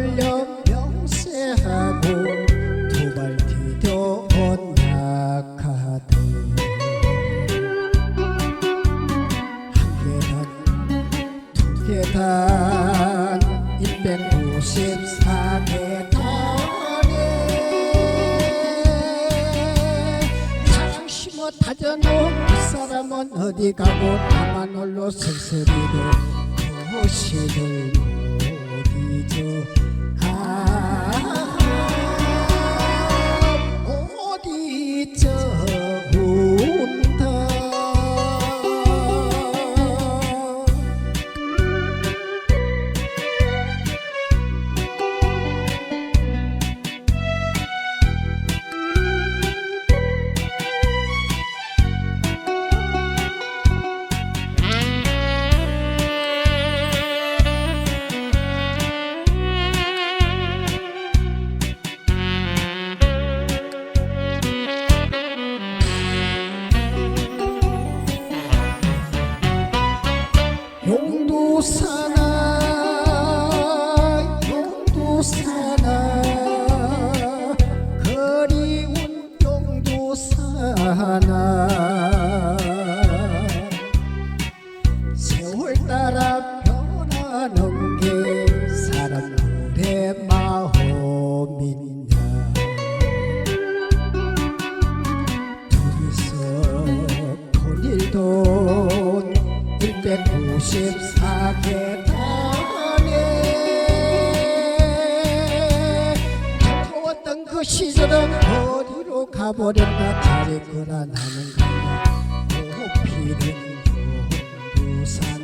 돌려 명세하고 두발 기도 언약하되 한 계단 두 계단 254계단 다져놓은 그 사람은 어디 가고 나만 홀로 쓸쓸히도 무엇이든 사나 용도 사나. 그리운 용도 사나 94개 다에 아까웠던 그 시절은 어디로 가버렸나 다르구나 나는 간다 호피는 두산